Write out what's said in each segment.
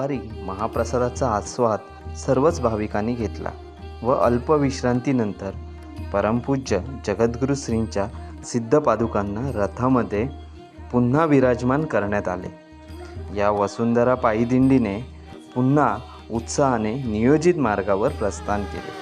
दुपारी महाप्रसादाचा आस्वाद सर्वच भाविकांनी घेतला व अल्प विश्रांतीनंतर परमपूज्य जगद्गुरू श्रींच्या सिद्ध पादुकांना रथामध्ये पुन्हा विराजमान करण्यात आले. या वसुंधरा पायी दिंडीने पुन्हा उत्साहाने नियोजित मार्गावर प्रस्थान केले.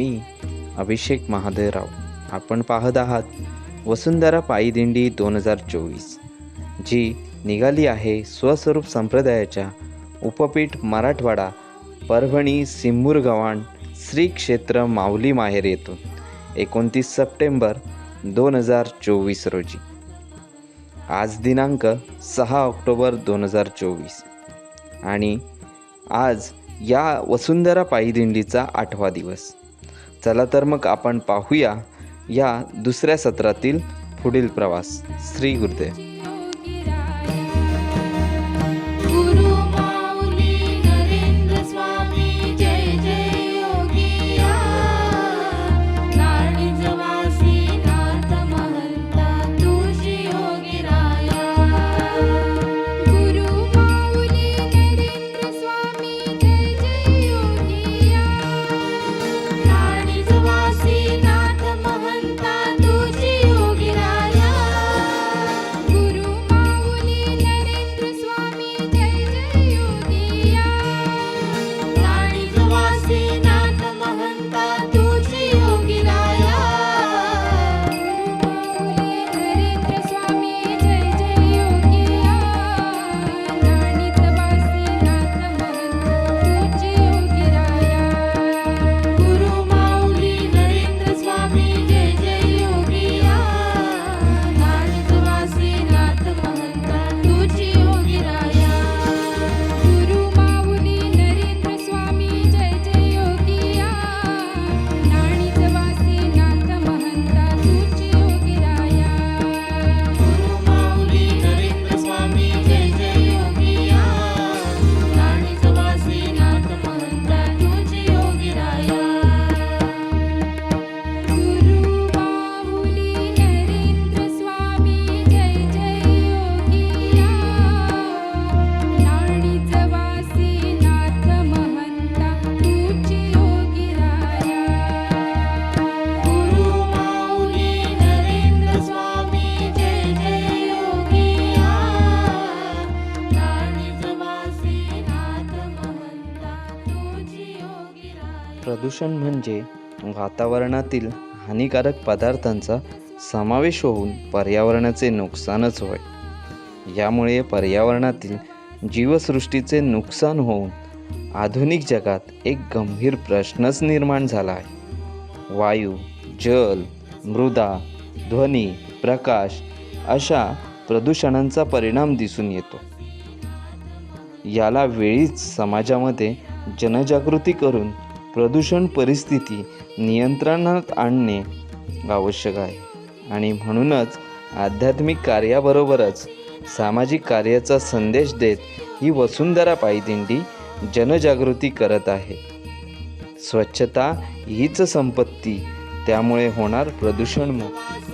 मी अभिषेक महादेवराव. आपण पाहत आहात वसुंधरा पायी दिंडी दोन हजार चोवीस जी निघाली आहे स्वस्वरूप संप्रदायाच्या उपपीठ मराठवाडा परभणी सिंबूर गव्हाण श्री क्षेत्र माऊली माहेर येथून एकोणतीस सप्टेंबर दोन हजार चोवीस रोजी. आज दिनांक सहा ऑक्टोबर दोन हजार चोवीस आणि आज या वसुंधरा पायी दिंडीचा आठवा दिवस. चला तर मग आपण पाहूया या दुसऱ्या सत्रातील पुढील प्रवास. श्री गुरुदेव. प्रदूषण म्हणजे वातावरणातील हानिकारक पदार्थांचा समावेश होऊन पर्यावरणाचे नुकसानच होय. यामुळे पर्यावरणातील जीवसृष्टीचे नुकसान होऊन आधुनिक जगात एक गंभीर प्रश्नच निर्माण झाला आहे. वायू जल मृदा ध्वनी प्रकाश अशा प्रदूषणांचा परिणाम दिसून येतो. याला वेळीच समाजामध्ये जनजागृती करून प्रदूषण परिस्थिती नियंत्रणात आणणे आवश्यक आहे. आणि म्हणूनच आध्यात्मिक कार्याबरोबरच सामाजिक कार्याचा संदेश देत ही वसुंधरा पायदिंडी जनजागृती करत आहे. स्वच्छता हीच संपत्ती त्यामुळे होणार प्रदूषण मुक्त.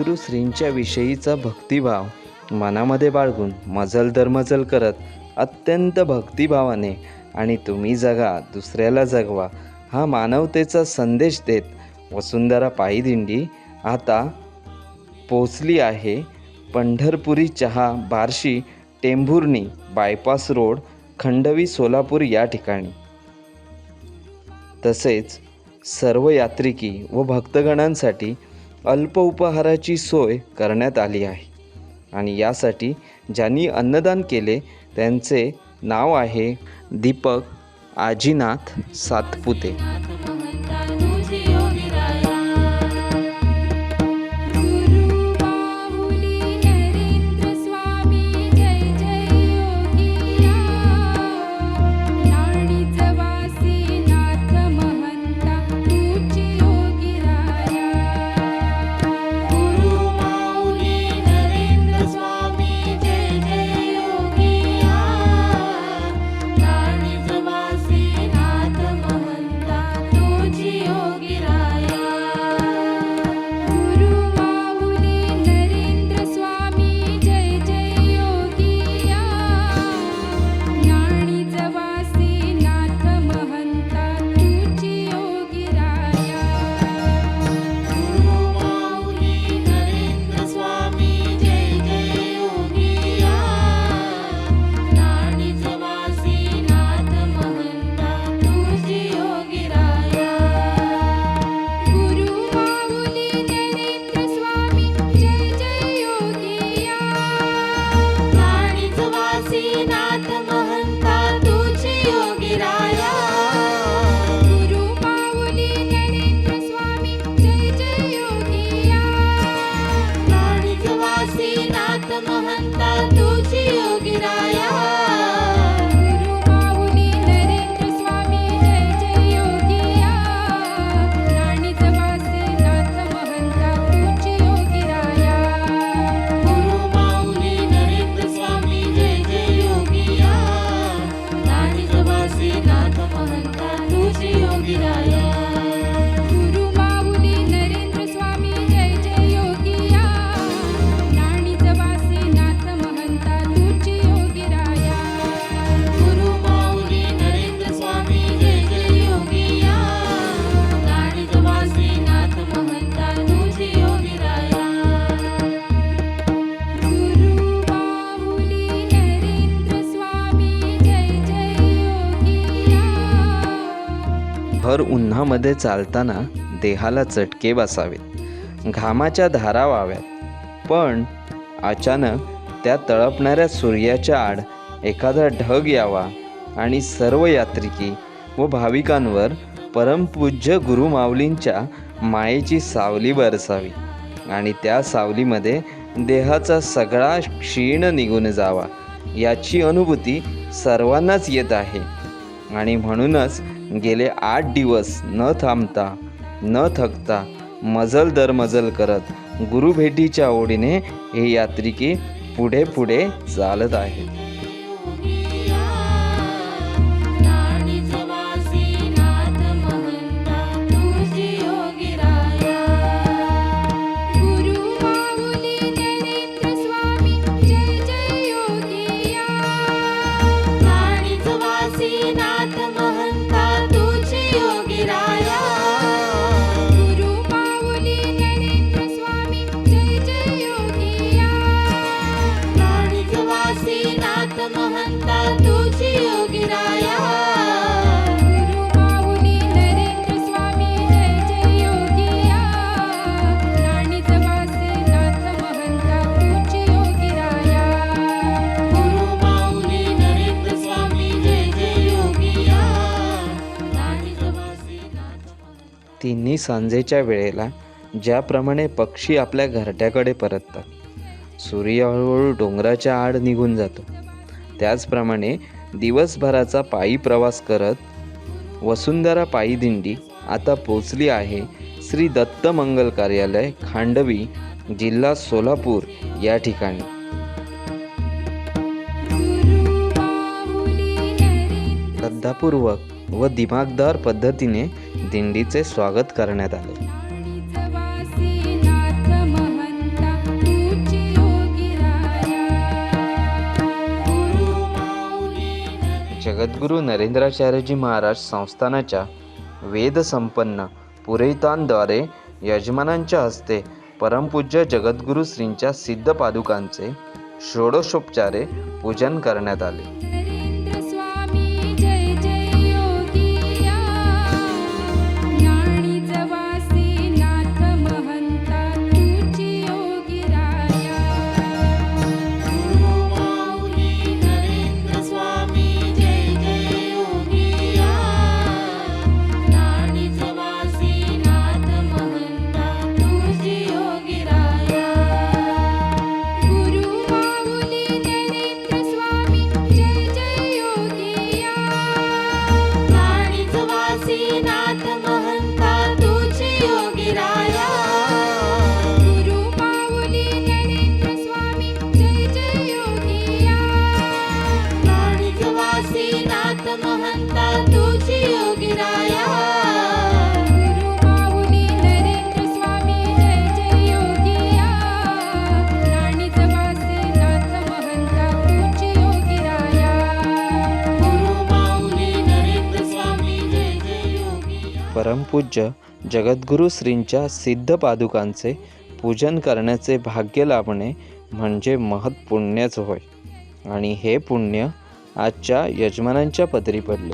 सद्गुरु श्रींच्या विषयीचा भक्तिभाव. मनामध्ये बाळगून मजल दरमजल करत अत्यंत भक्तिभावाने आणि तुम्ही जगा दुसऱ्याला जगवा हा मानवतेचा संदेश देत वसुंधरा पायीदिंडी आता पोचली आहे. पंढरपुरी चहा बार्शी टेंभुर्णी बायपास रोड खंडवी सोलापूर या ठिकाणी. तसेच सर्व यात्रिकी व भक्तगणांसाठी अल्प उपहाराची सोय करण्यात आली आहे. आणि यासाठी ज्यांनी अन्नदान केले त्यांचे नाव आहे दीपक आजीनाथ सातपुते. उन्हामध्ये चालताना देहाला चटके बसावेत. घामाच्या धारा व्हाव्यात पण अचानक त्या तळपणाऱ्या सूर्याच्या आड एखादा ढग यावा आणि सर्व यात्रिकी व भाविकांवर परमपूज्य गुरुमाऊलींच्या मायेची सावली बरसावी आणि त्या सावलीमध्ये देहाचा सगळा क्षीण निघून जावा याची अनुभूती सर्वांनाच येत आहे. आणि म्हणूनच गेले आठ दिवस न थांबता न थकता मजल दर मजल करत गुरुभेटीच्या ओढीने हे यात्रिकी पुढे पुढे चालत आहेत. तिन्ही सांजेच्या वेळेला ज्याप्रमाणे पक्षी आपल्या घरट्याकडे परततात. सूर्य हळूहळू डोंगराच्या आड निघून जातो. त्याचप्रमाणे दिवसभराचा पायी प्रवास करत वसुंधरा पायी दिंडी आता पोचली आहे श्री दत्त मंगल कार्यालय खांडवी जिल्हा सोलापूर या ठिकाणी. श्रद्धापूर्वक व दिमागदार पद्धतीने दिंडीचे स्वागत करण्यात आले. जगद्गुरू नरेंद्राचार्यजी महाराज संस्थानाच्या वेदसंपन्न पुरोहितांद्वारे यजमानांच्या हस्ते परमपूज्य जगद्गुरू श्रींच्या सिद्ध पादुकांचे षोडशोपचारे पूजन करण्यात आले. परमपूज्य जगद्गुरू श्रींच्या सिद्ध पादुकांचे पूजन करण्याचे भाग्य लाभणे म्हणजे महत्पुण्यच होय. आणि हे पुण्य आजच्या यजमानांच्या पदरी पडले.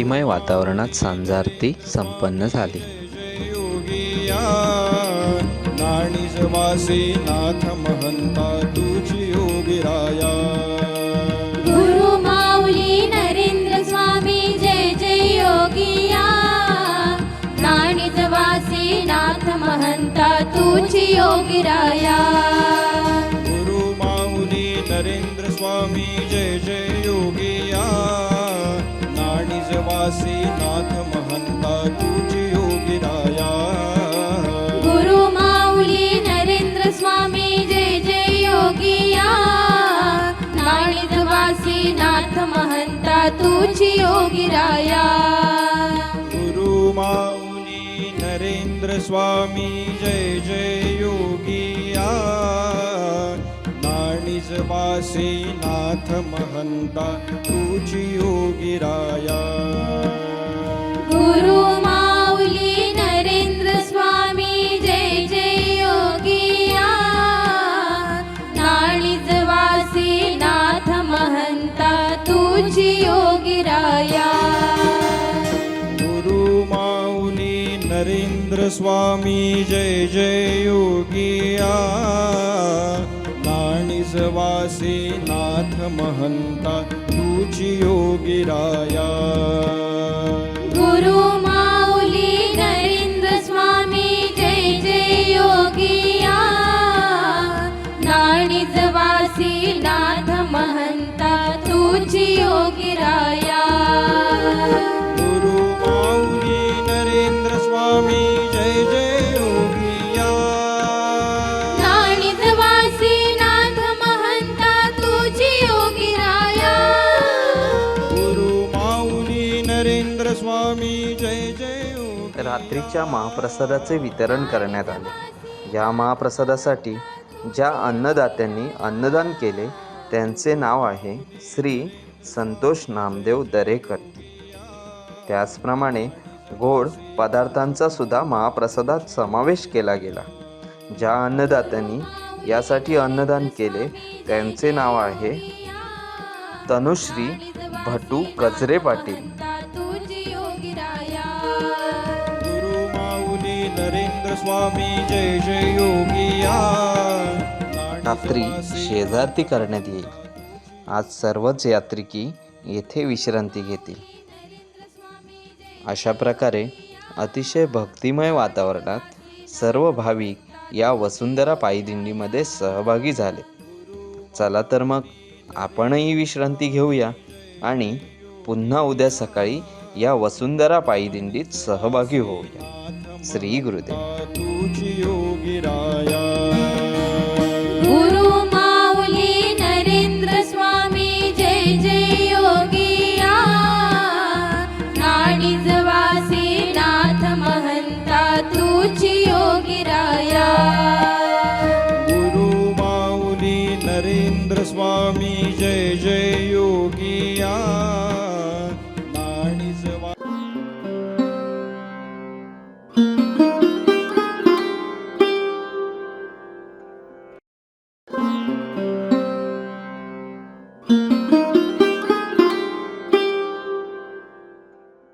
भक्तिमय वातावरणात सांजारती संपन्न झाली. जय योगिया नाणी जवासी नाथ महंता तुझी योगी राया. गुरु माऊली नरेंद्र स्वामी जय जय योगिया. नाणी जवासी नाथ महंता तुझी योगी जवासी नाथ महंता तुझी योगी राया गुरु माऊली नरेंद्र स्वामी जय जय योगिया। नाणी जवासी नाथ महंता तुझी योगी राया गुरु माऊली नरेंद्र स्वामी जय जय योगिया। जवासी नाथ महंता तुझी योगी राया। गुरु माऊली नरेंद्र स्वामी जय जय योगिया नाणी जवासी नाथ महंता तुझी योगी राया। गुरु माऊली नरेंद्र स्वामी जय जय योगिया नाणी नाथ महंता तुची योगी राया। गुरु माऊली नरेंद्र स्वामी जय जय योगिया नाणी जवासी नाथ महंता तुची योगी राया। रात्रीच्या महाप्रसादाचे वितरण करण्यात आले. या महाप्रसादासाठी ज्या अन्नदात्यांनी अन्नदान केले त्यांचे नाव आहे श्री संतोष नामदेव दरेकर. त्याचप्रमाणे गोड पदार्थांचा सुद्धा महाप्रसादात समावेश केला गेला. ज्या अन्नदात्यांनी यासाठी अन्नदान केले त्यांचे नाव आहे तनुश्री भटू कजरे पाटील. स्वामी जय जय योगिया रात्री शेजारती करण्यात येईल. आज सर्वच यात्रिकी येथे विश्रांती घेतील. अशा प्रकारे अतिशय भक्तिमय वातावरणात सर्व भाविक या वसुंधरा पायदिंडीमध्ये सहभागी झाले. चला तर मग आपणही विश्रांती घेऊया आणि पुन्हा उद्या सकाळी या वसुंधरा पायदिंडीत सहभागी होऊया. श्री गुरुदेव. तुझी योगी